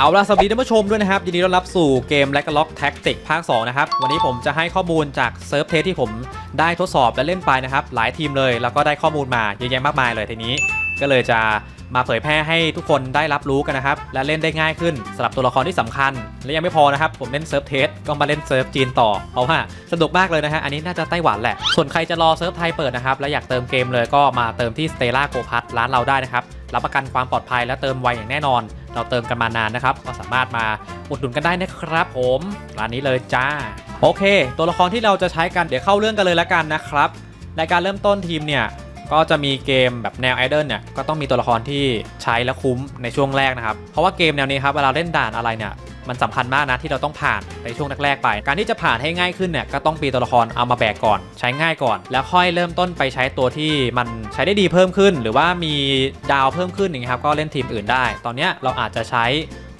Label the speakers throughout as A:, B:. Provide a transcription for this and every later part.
A: เอาล่ะสวัสดีท่านผู้ชมด้วยนะครับ ยินดีต้อนรับสู่เกม l a g l o c k Tactic ภาค 2 นะครับ วันนี้ผมจะให้ข้อมูลจากเซิร์ฟเทสที่ผมได้ทดสอบและเล่นไปนะครับ หลายทีมเลย แล้วก็ได้ข้อมูลมาเยอะแยะมากมายเลยทีนี้ ก็เลยจะมาเผยแพร่ให้ทุกคนได้รับรู้กันนะครับ และเล่นได้ง่ายขึ้นสำหรับตัวละครที่สำคัญ และยังไม่พอนะครับ ผมเล่นเซิร์ฟเทสก็มาเล่นเซิร์ฟจีนต่อ เพราะว่าสนุกมากเลยนะฮะ อันนี้น่าจะไต้หวันแหละ ส่วนใครจะรอเซิร์ฟไทยเปิดนะครับ และอยากเติมเกมเลยก็มาเติมที่ Stella Go p a s ร้านเราได้นะครับ รับประกันความปลอดภัยและเติมไวอย่างแน่นอน เราเติมกันมานานนะครับ ก็สามารถมาอุดหนุนกันได้นะครับ ผมร้านนี้เลยจ้า โอเค ตัวละครที่เราจะใช้กันเดี๋ยวเข้าเรื่องกันเลยละกันนะครับในการเริ่มต้นทีมเนี่ยก็จะมีเกมแบบแนวไอดอลเนี่ยก็ต้องมีตัวละครที่ใช้และคุ้มในช่วงแรกนะครับ เพราะว่าเกมแนวนี้ครับเวลาเล่นด่านอะไรเนี่ย มันสำคัญมากนะที่เราต้องผ่านในช่วงแรกๆไป การที่จะผ่านให้ง่ายขึ้นเนี่ยก็ต้องปีตัวละครเอามาแบกก่อนใช้ง่ายก่อน แล้วค่อยเริ่มต้นไปใช้ตัวที่มันใช้ได้ดีเพิ่มขึ้น หรือว่ามีดาวเพิ่มขึ้นอย่างเงี้ยครับก็เล่นทีมอื่นได้ ตอนเนี้ยเราอาจจะใช้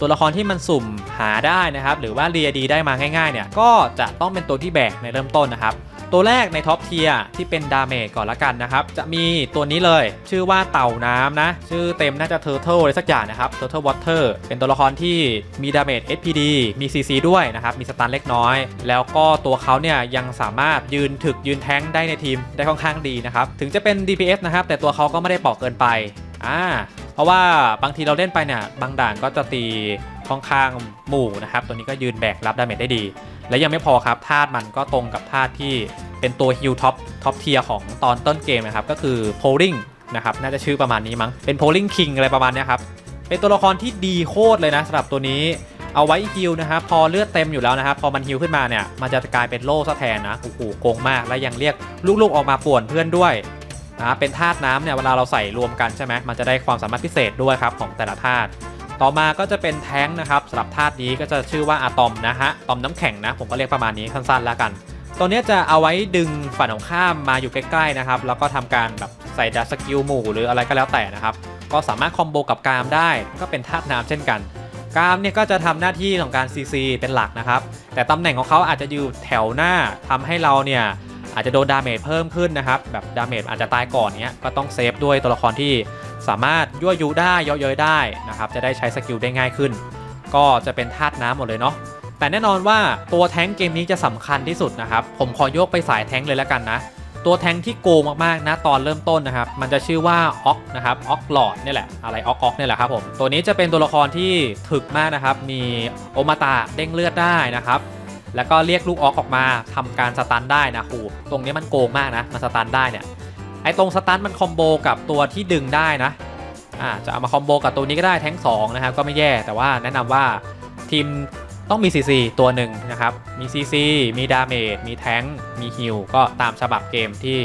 A: ตัวละครที่มันสุ่มหาได้นะครับหรือว่าเรียดีได้มาง่ายๆเนี่ยก็จะต้องเป็นตัวที่แบกในเริ่มต้นนะครับ ตัวแรกในท็อปเทียที่เป็นดาเมจก่อนละกันนะครับ จะมีตัวนี้เลย ชื่อว่าเต่าน้ำนะ ชื่อเต็มน่าจะ Turtle อะไรสักอย่างนะครับ Turtle Water เป็นตัวละครที่มีดาเมจ SPD มี CC ด้วยนะครับ มีสตันเล็กน้อย แล้วก็ตัวเขาเนี่ยยังสามารถยืนถึกยืนแท้งได้ในทีมได้ค่อนข้างดีนะครับ ถึงจะเป็น DPS นะครับ แต่ตัวเขาก็ไม่ได้เปอกเกินไปอ่าเพราะว่าบางทีเราเล่นไปเนี่ยบางด่านก็จะตีค่อนข้างหมู่นะครับ ตัวนี้ก็ยืนแบกรับดาเมจได้ดี และยังไม่พอครับธาตุมันก็ตรงกับธาตุที่เป็นตัวฮิลท็อปท็อปเทียของตอนต้นเกมนะครับ ก็คือ Polling นะครับน่าจะชื่อประมาณนี้มั้ง เป็น Polling King อะไรประมาณนี้ครับ เป็นตัวละครที่ดีโคตรเลยนะสำหรับตัวนี้เอาไว้ฮิลนะครับพอเลือดเต็มอยู่แล้วนะครับ พอมันฮิลขึ้นมาเนี่ย มันจะกลายเป็นโล่ซะแทนนะโอ้โหโกงมาก และยังเรียกลูกๆออกมาป่วนเพื่อนด้วยนะเป็นธาตุน้ำเนี่ยเวลาเราใส่รวมกันใช่ไหมมันจะได้ความสามารถพิเศษด้วยครับของแต่ละธาตุ ต่อมาก็จะเป็นแท้งนะครับสำหรับธาตุนี้ก็จะชื่อว่าอะตอมนะฮะตอมน้ำแข็งนะ ผมก็เรียกประมาณนี้สั้นๆแล้วกันตัวนี้จะเอาไว้ดึงฝั่งของข้ามมาอยู่ใกล้ๆนะครับ แล้วก็ทำการแบบใส่ดัสกิลหมู่หรืออะไรก็แล้วแต่นะครับ ก็สามารถคอมโบกับกามได้ ก็เป็นธาตุน้ำเช่นกัน กามเนี่ยก็จะทำหน้าที่ของการ CC เป็นหลักนะครับ แต่ตำแหน่งของเขาอาจจะอยู่แถวหน้าทำให้เราเนี่ยอาจจะโดนดาเมจเพิ่มขึ้นนะครับ แบบดาเมจอาจจะตายก่อนเนี้ย ก็ต้องเซฟด้วยตัวละครที่ สามารถยั่วยุได้เย่อเย้ยได้นะครับจะได้ใช้สกิลได้ง่ายขึ้น ก็จะเป็นธาตุน้ำหมดเลยเนาะแต่แน่นอนว่าตัวแท้งเกมนี้จะสำคัญที่สุดนะครับ ผมขอโยกไปสายแท้งเลยแล้วกันนะ ตัวแท้งที่โกงมากๆนะตอนเริ่มต้นนะครับ มันจะชื่อว่าออกนะครับออกหลอดนี่แหละอะไรออกออกนี่แหละครับผมตัวนี้จะเป็นตัวละครที่ถึกมากนะครับ มีโอมาตะเด้งเลือดได้นะครับแล้วก็เรียกลูกออกออกมาทำการสตันได้นะครูตรงนี้มันโกงมากนะมันสตันได้เนี่ย อ้ตรงสตันมันคอมโบกับตัวที่ดึงได้นะอ่าจะเอามาคอมโบกับตัวนี้ก็ได้แท้ง2นะครับก็ไม่แย่แต่ว่าแนะนำว่าทีมต้องมี CC ตัวหนึ่งนะครับ มี CC มีดาเมจมีแท้งมีฮิลก็ตามฉบับเกมที่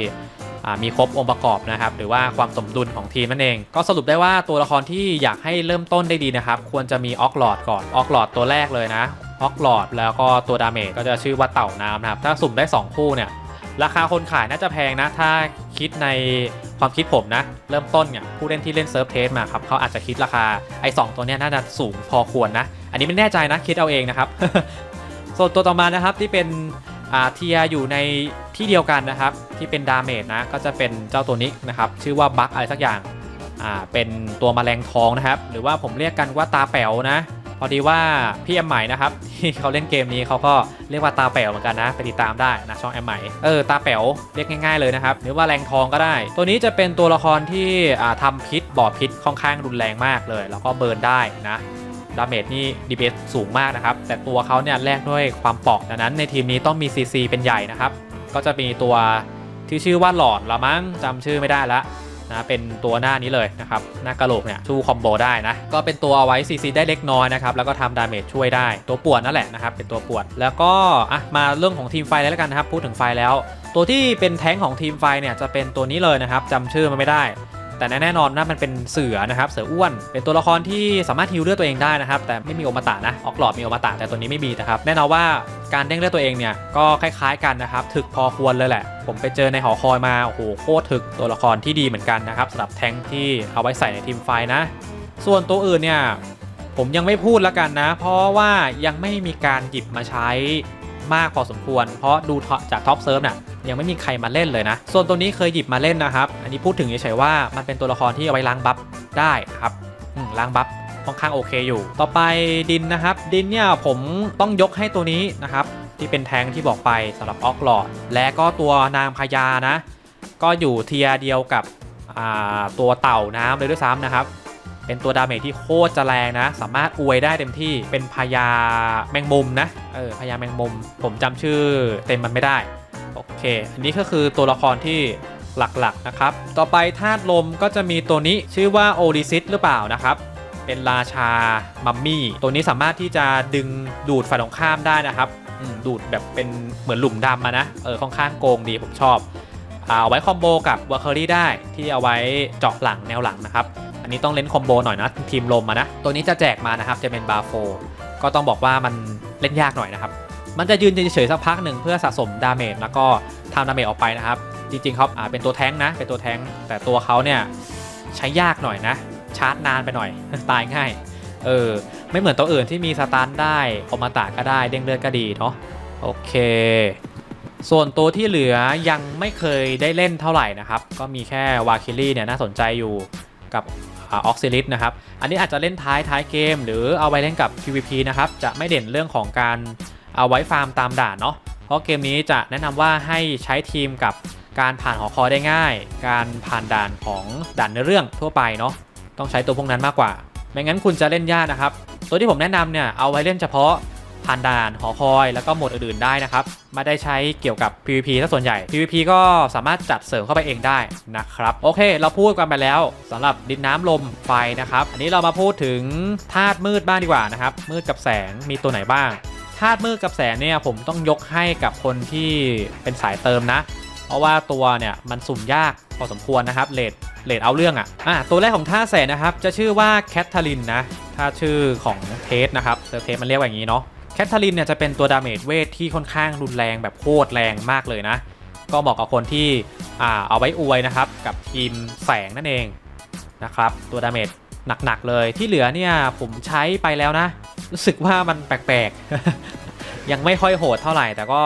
A: มีครบองค์ประกอบนะครับ หรือว่าความสมดุลของทีมนั่นเอง ก็สรุปได้ว่าตัวละครที่อยากให้เริ่มต้นได้ดีนะครับ ควรจะมีออกหลอดก่อนออกหลอดตัวแรกเลยนะออกหลอดแล้วก็ตัวดาเมจก็จะชื่อว่าเต่าน้ำนะครับ ถ้าสุ่มได้ 2 คู่เนี่ย ราคาคนขายน่าจะแพงนะ ถ้าคิดในความคิดผมนะ เริ่มต้นเนี่ยผู้เล่นที่เล่นเซิร์ฟเทสมาครับเขาอาจจะคิดราคาไอ้สตัวเนี้ยน่าจะสูงพอควรนะ อันนี้ไม่แน่ใจนะคิดเอาเองนะครับ ส่วนตัวต่อมานะครับที่เป็นอาเทียอยู่ในที่เดียวกันนะครับ ที่เป็นดาเมจนะก็จะเป็นเจ้าตัวนี้นะครับ ชื่อว่าบัคอะไรสักอย่างอ่าเป็นตัวแมลงทองนะครับ หรือว่าผมเรียกกันว่าตาแป๋วนะ อดีว่าพี่แอมใหม่นะครับที่เขาเล่นเกมนี้เขาก็เรียกว่าตาแป๋วเหมือนกันนะไปติดตามได้นะช่องแอมใหม่เออตาแป๋วเรียกง่ายๆเลยนะครับหรือว่าแรงทองก็ได้ ตัวนี้จะเป็นตัวละครที่อ่าทำพิษบ่อพิษค่อนข้างรุนแรงมากเลย แล้วก็เบิร์นได้นะดาเมจนี่ดีเบสสูงมากนะครับ แต่ตัวเขาเนี่ยแลกด้วยความเปราะดังนั้นในทีมนี้ต้องมี CC เป็นใหญ่นะครับ ก็จะมีตัวที่ชื่อว่าหลอดละมั้งจำชื่อไม่ได้ละ นะเป็นตัวหน้านี้เลยนะครับหน้ากระโหลกเนี่ยชูคอมโบได้นะก็เป็นตัวเอาไว้ซีซีได้เล็กน้อยนะครับแล้วก็ทำดาเมจช่วยได้ตัวปวดนั่นแหละนะครับเป็นตัวปวดแล้วก็อะมาเรื่องของทีมไฟเลยแล้วกันนะครับพูดถึงไฟแล้ว ตัวที่เป็นแท้งของทีมไฟเนี่ยจะเป็นตัวนี้เลยนะครับจำชื่อมันไม่ได้ แต่แน่นอนนะมันเป็นเสือนะครับเสืออ้วน เป็นตัวละครที่สามารถฮิวเลือดตัวเองได้นะครับแต่ไม่มีโอมาตะนะออกหลอดมีโอมาตะแต่ตัวนี้ไม่มีนะครับแน่นอนว่าการเด้งเลือดตัวเองเนี่ยก็คล้ายๆกันนะครับถึกพอควรเลยแหละ ผมไปเจอในหอคอยมาโอ้โหโคตรถึกตัวละครที่ดีเหมือนกันนะครับสำหรับแทงที่เอาไว้ใส่ในทีมไฟนะ ส่วนตัวอื่นเนี่ยผมยังไม่พูดแล้วกันนะ เพราะว่ายังไม่มีการหยิบมาใช้มากพอสมควร เพราะดูจากท็อปเซิร์ฟเนี่ย ยังไม่มีใครมาเล่นเลยนะ ส่วนตัวนี้เคยหยิบมาเล่นนะครับ อันนี้พูดถึงเฉยๆว่ามันเป็นตัวละครที่เอาไว้ล้างบัฟได้ครับล้างบัฟค่อนข้างโอเคอยู่ ต่อไปดินนะครับ ดินเนี่ยผมต้องยกให้ตัวนี้นะครับที่เป็นแทงที่บอกไปสำหรับออกหลอด และก็ตัวนางพญานะ ก็อยู่เทียร์เดียวกับตัวเต่าน้ำเลยด้วยซ้ำนะครับ เป็นตัวดาเมจที่โคตรจะแรงนะ สามารถอวยได้เต็มที่เป็นพญาแมงมุมนะเออพญาแมงมุม ผมจำชื่อเต็มมันไม่ได้ โอเค อันนี้ก็คือตัวละครที่หลักๆนะครับ ต่อไปธาตุลมก็จะมีตัวนี้ชื่อว่าโอริซิสหรือเปล่านะครับ เป็นราชา มัมมี่ ตัวนี้สามารถที่จะดึงดูดฝ่ายตรงข้ามได้นะครับ ดูดแบบเป็นเหมือนหลุมดำมานะ เออค่อนข้างโกงดีผมชอบ เอาไว้คอมโบกับวอร์เคอรี่ได้ที่เอาไว้เจาะหลังแนวหลังนะครับ อันนี้ต้องเล่นคอมโบหน่อยนะทีมลมมานะ ตัวนี้จะแจกมานะครับจะเป็นบาโฟ ก็ต้องบอกว่ามันเล่นยากหน่อยนะครับ มันจะยืนเฉยๆสักพักหนึ่งเพื่อสะสมดาเมจแล้วก็ทำดาเมจออกไปนะครับ จริงๆเขาอ่าเป็นตัวแท้งนะ เป็นตัวแท้งแต่ตัวเขาเนี่ยใช้ยากหน่อยนะ ชาร์จนานไปหน่อยตายง่าย เออ ไม่เหมือนตัวอื่นที่มีสตาร์ทได้อมาตะก็ได้เด้งเลือดก็ดีเนาะโอเค ส่วนตัวที่เหลือยังไม่เคยได้เล่นเท่าไหร่นะครับ ก็มีแค่วาคิลี่เนี่ยน่าสนใจอยู่กับออกซิลิสนะครับ อันนี้อาจจะเล่นท้ายท้ายเกม หรือเอาไว้เล่นกับ PVP นะครับ จะไม่เด่นเรื่องของการ เอาไว้ฟาร์มตามด่านเนาะเพราะเกมนี้จะแนะนำว่าให้ใช้ทีมกับการผ่านหอคอยได้ง่าย การผ่านด่านของด่านในเรื่องทั่วไปเนาะต้องใช้ตัวพวกนั้นมากกว่า ไม่งั้นคุณจะเล่นยากนะครับ ตัวที่ผมแนะนำเนี่ยเอาไว้เล่นเฉพาะผ่านด่านหอคอยแล้วก็โหมดอื่นๆได้นะครับไม่ได้ใช้เกี่ยวกับ PVP ถ้าส่วนใหญ่ PVP ก็สามารถจัดเสริมเข้าไปเองได้นะครับ โอเค เราพูดกันไปแล้วสำหรับดินน้ำลมไฟนะครับ อันนี้เรามาพูดถึงธาตุมืดบ้างดีกว่านะครับมืดกับแสงมีตัวไหนบ้างาตุมืดกับแสงเนี่ยผมต้องยกให้กับคนที่เป็นสายเติมนะ เพราะว่าตัวเนี่ยมันสุ่มยากพอสมควรนะครับเลดเลดเอาเรื่องอะ่ะอะตัวแรกของท่าแสงนะครับ จะชื่อว่าแคทเธอรินนะถ้าชื่อของเทสนะครับเซอร์เทสมันเรียกว่าอย่างนี้เนาะแคทเธอรินเนี่ยจะเป็นตัวดาเมจเวทที่ค่อนข้างรุนแรงแบบโคตรแรงมากเลยนะ ก็เหมาะกับคนที่อ่าเอาไว้อวยนะครับกับทีมแสงนั่นเองนะครับตัวดาเมจ หนักๆเลยที่เหลือเนี่ยผมใช้ไปแล้วนะ รู้สึกว่ามันแปลกๆ ยังไม่ค่อยโหดเท่าไหร่ แต่ก็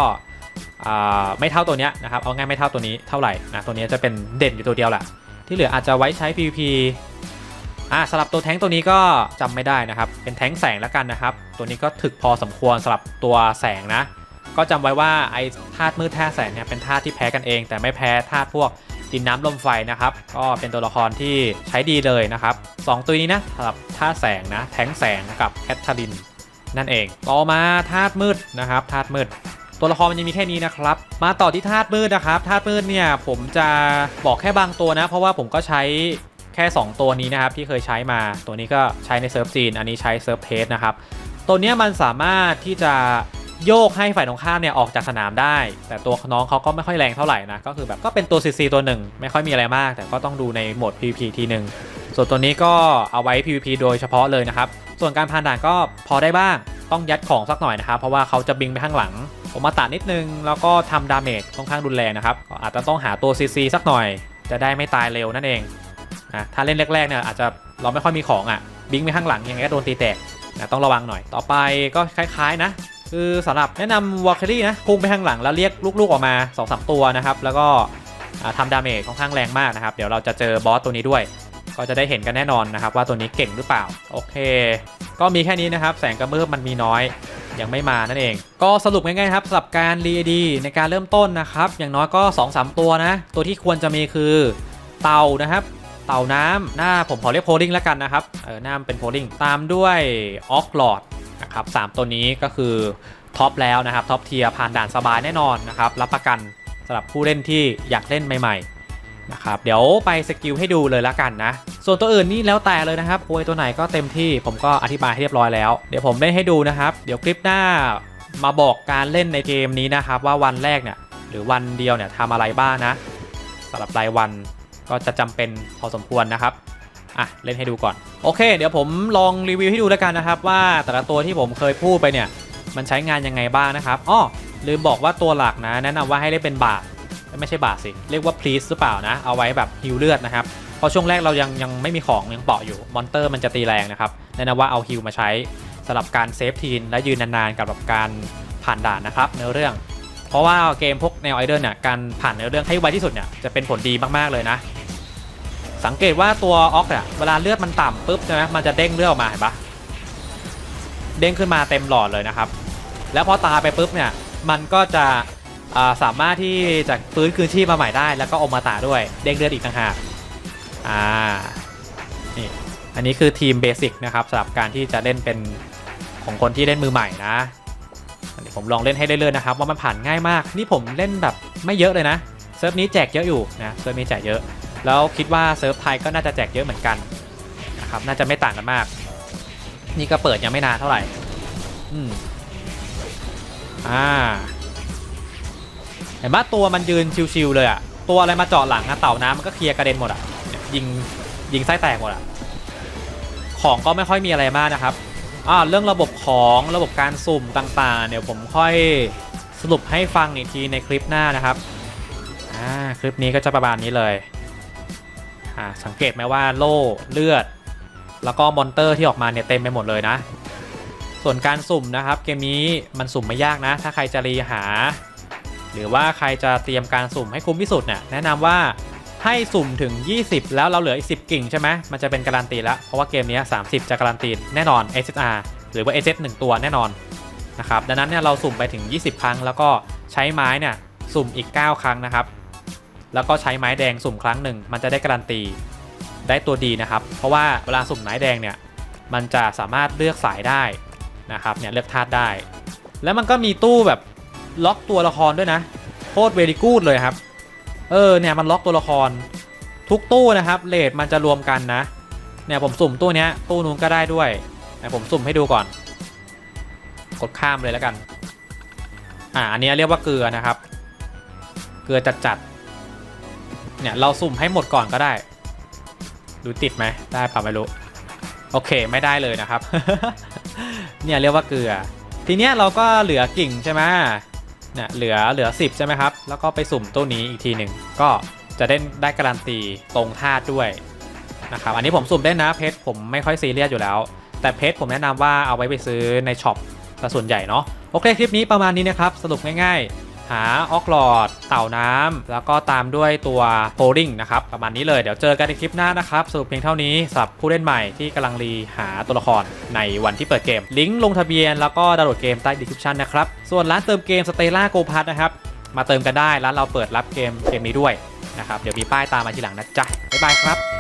A: ไม่เท่าตัวเนี้ยนะครับเอาง่ายไม่เท่าตัวนี้เท่าไหร่นะตัวนี้จะเป็นเด่นอยู่ตัวเดียวแหละที่เหลืออาจจะไว้ใช้ PVP อ่าสำหรับตัวแท้งตัวนี้ก็จำไม่ได้นะครับ เป็นแท้งแสงแล้วกันนะครับ ตัวนี้ก็ถึกพอสมควรสำหรับตัวแสงนะ ก็จำไว้ว่าไอ้ธาตุมืดธาตุแสงเนี่ยเป็นธาตุที่แพ้กันเอง แต่ไม่แพ้ธาตุพวก ดินน้ำลมไฟนะครับ ก็เป็นตัวละครที่ใช้ดีเลยนะครับสองตัวนี้นะสำหรับธาแสงนะ แท้งแสงกับแคทเธอรินนั่นเอง ต่อมาธาตุมืดนะครับธาตุมืด ตัวละครมันยังมีแค่นี้นะครับ มาต่อที่ธาตุมืดนะครับธาตุมืดเนี่ยผมจะบอกแค่บางตัวนะ เพราะว่าผมก็ใช้แค่ 2 ตัวนี้นะครับที่เคยใช้มา ตัวนี้ก็ใช้ในเซิร์ฟจีน อันนี้ใช้เซิร์ฟเทสนะครับ ตัวนี้มันสามารถที่จะ โยกให้ฝ่ายตรงข้ามเนี่ยออกจากสนามได้ แต่ตัวน้องเขาก็ไม่ค่อยแรงเท่าไหร่นะ ก็คือแบบก็เป็นตัว CC ตัวหนึ่ง ไม่ค่อยมีอะไรมาก แต่ก็ต้องดูในโหมด PVP ทีหนึ่งส่วนตัวนี้ก็เอาไว้ PVP โดยเฉพาะเลยนะครับ ส่วนการผ่านด่านก็พอได้บ้าง ต้องยัดของสักหน่อยนะครับ เพราะว่าเขาจะบิงไปข้างหลังผมมาตัดนิดนึง แล้วก็ทำดาเมจค่อนข้างรุนแรงนะครับ ก็อาจจะต้องหาตัว CC สักหน่อย จะได้ไม่ตายเร็วนั่นเองนะถ้าเล่นแรกๆเนี่ยอาจจะเราไม่ค่อยมีของอะบิงไปข้างหลังยังไงก็โดนตีแตกนะต้องระวังหน่อย ต่อไปก็คล้ายๆนะ คือสำหรับแนะนำวอลเคอรี่นะพุ่งไปข้างหลังแล้วเรียกลูกๆออกมา2-3ตัวนะครับ แล้วก็ทำดาเมจค่อนข้างแรงมากนะครับ เดี๋ยวเราจะเจอบอสตัวนี้ด้วย ก็จะได้เห็นกันแน่นอนนะครับ ว่าตัวนี้เก่งหรือเปล่า โอเค ก็มีแค่นี้นะครับ แสงกระเบิบมันมีน้อยยังไม่มานั่นเอง ก็สรุปง่ายๆครับสำหรับการรีดีในการเริ่มต้นนะครับ อย่างน้อยก็ 2-3 ตัวนะ ตัวที่ควรจะมีคือเต่านะครับเต่าน้ำหน้าผมขอเรียกโพลิงแล้วกันนะครับ เออหน้าเป็นโพลิงตามด้วยออกหลอด นะครับสามตัวนี้ก็คือท็อปแล้วนะครับท็อปเทียร์ผ่านด่านสบายแน่นอนนะครับรับประกันสำหรับผู้เล่นที่อยากเล่นใหม่ๆนะครับเดี๋ยวไปสกิลให้ดูเลยละกันนะ ส่วนตัวอื่นนี่แล้วแต่เลยนะครับโวยตัวไหนก็เต็มที่ผมก็อธิบายให้เรียบร้อยแล้ว เดี๋ยวผมเล่นให้ดูนะครับ เดี๋ยวคลิปหน้ามาบอกการเล่นในเกมนี้นะครับ ว่าวันแรกเนี่ยหรือวันเดียวเนี่ยทำอะไรบ้างนะสำหรับรายวันก็จะจำเป็นพอสมควรนะครับ อะเล่นให้ดูก่อน โอเค เดี๋ยวผมลองรีวิวให้ดูแล้วกันนะครับ ว่าแต่ละตัวที่ผมเคยพูดไปเนี่ย มันใช้งานยังไงบ้างนะครับอ้อลืมบอกว่าตัวหลักนะ แนะนำว่าให้เล่นเป็นบาทไม่ใช่บาทสิ เรียกว่าพลีสหรือเปล่านะ เอาไว้แบบฮิวเลือดนะครับเพราะช่วงแรกเรายังยังไม่มีของยังเปาะอยู่มอนเตอร์มันจะตีแรงนะครับแนะนำว่าเอาฮิวมาใช้สำหรับการเซฟทีนและยืนนานๆกับแบบการผ่านด่านนะครับเนื้อเรื่อง เพราะว่าเกมพวกแนวไอเดอร์เนี่ยการผ่านเนื้อเรื่องให้ไวที่สุดเนี่ยจะเป็นผลดีมากๆเลยนะ สังเกตว่าตัวออกเนี่ยเวลาเลือดมันต่ำปุ๊บใช่ไหมมันจะเด้งเลือดออกมาเห็นปะเด้งขึ้นมาเต็มหลอดเลยนะครับ แล้วพอตายไปปุ๊บเนี่ยมันก็จะาสามารถที่จะฟื้นคืนชีพมาใหม่ได้ แล้วก็อมตะด้วยเด้งเลือดอีกต่างหากอ่านี่อันนี้คือทีมเบสิกนะครับสำหรับการที่จะเล่นเป็นของคนที่เล่นมือใหม่นะอันนี้ผมลองเล่นให้เรื่อยๆนะครับว่ามันผ่านง่ายมาก นี่ผมเล่นแบบไม่เยอะเลยนะเซิร์ฟนี้แจกเยอะอยู่นะเซิร์ฟนี้แจกเยอะ แล้วคิดว่าเซิร์ฟไทยก็น่าจะแจกเยอะเหมือนกันนะครับน่าจะไม่ต่างกันมาก นี่ก็เปิดยังไม่นานเท่าไหร่อืมอ่าเห็นปะตัวมันยืนชิวๆเลยอะตัวอะไรมาเจาะหลังอะเต่าน้ำมันก็เคลียร์กระเด็นหมดอะเนี่ยยิงยิงไส้แตกหมดอะของก็ไม่ค่อยมีอะไรมากนะครับอ่าเรื่องระบบของระบบการสุ่มต่างๆ เดี๋ยวผมค่อยสรุปให้ฟังอีกทีในคลิปหน้านะครับอ่าคลิปนี้ก็จะประมาณนี้เลย อ่าสังเกตไหมว่าโล่เลือด แล้วก็มอนเตอร์ที่ออกมาเนี่ยเต็มไปหมดเลยนะ ส่วนการสุ่มนะครับเกมนี้มันสุ่มไม่ยากนะ ถ้าใครจะรีหา หรือว่าใครจะเตรียมการสุ่มให้คุ้มที่สุดเนี่ยแนะนำว่าให้สุ่มถึง 20 แล้วเราเหลืออีก 10 กิ่งใช่ไหมมันจะเป็นการันตีแล้ว เพราะว่าเกมนี้ 30 จะการันตีแน่นอน SSR หรือว่า SS 1ตัวแน่นอนนะครับดังนั้นเนี่ยเราสุ่มไปถึง 20 ครั้ง แล้วก็ใช้ไม้เนี่ยสุ่มอีก 9 ครั้งนะครับ แล้วก็ใช้ไม้แดงสุ่มครั้งหนึ่ง มันจะได้การันตีได้ตัวดีนะครับ เพราะว่าเวลาสุ่มไม้แดงเนี่ยมันจะสามารถเลือกสายได้นะครับเนี่ยเลือกธาตุได้ แล้วมันก็มีตู้แบบล็อกตัวละครด้วยนะโคตรเวดีกูดเลยครับ เออเนี่ยมันล็อกตัวละคร ทุกตู้นะครับเลทมันจะรวมกันนะ เนี่ยผมสุ่มตู้เนี้ยตู้นู้นก็ได้ด้วยแต่ผมสุ่มให้ดูก่อน กดข้ามเลยแล้วกัน อ่าอันนี้เรียกว่าเกลือนะครับ เกลือจัด เนี่ยเราสุ่มให้หมดก่อนก็ได้ ดูติดไหมได้ป่ะไม่รู้ โอเคไม่ได้เลยนะครับ เนี่ยเรียกว่าเกลือ ทีเนี้ยเราก็เหลือกิ่งใช่ไหมเนี่ยเหลือเหลือ 10 ใช่ไหมครับ แล้วก็ไปสุ่มตัวนี้อีกทีหนึ่งก็จะได้ได้การันตีตรงธาตุด้วยนะครับอันนี้ผมสุ่มได้นะเพชรผมไม่ค่อยซีเรียสอยู่แล้ว แต่เพชรผมแนะนำว่าเอาไว้ไปซื้อในช็อปส่วนใหญ่เนาะโอเคคลิปนี้ประมาณนี้นะครับสรุปง่ายๆ หาออกหลอด เต่าน้ำแล้วก็ตามด้วยตัวโ o ลิงนะครับ ประมาณนี้เลยเดี๋ยวเจอกันในคลิปหน้านะครับ สรุปเพียงเท่านี้สำหรับผู้เล่นใหม่ที่กำลังรีหาตัวละครในวันที่เปิดเกม ลิงก์ลงทะเบียนแล้วก็ดาวน์โหลดเกมใต้ดีคริปชันนะครับ ส่วนร้านเติมเกมสเตล่าโกพัทนะครับมาเติมกันได้ร้านเราเปิดรับเกมเกมนี้ด้วยนะครับเดี๋ยวมีป้ายตามมาทีหลังนะจ๊ะบ๊ายบายครับ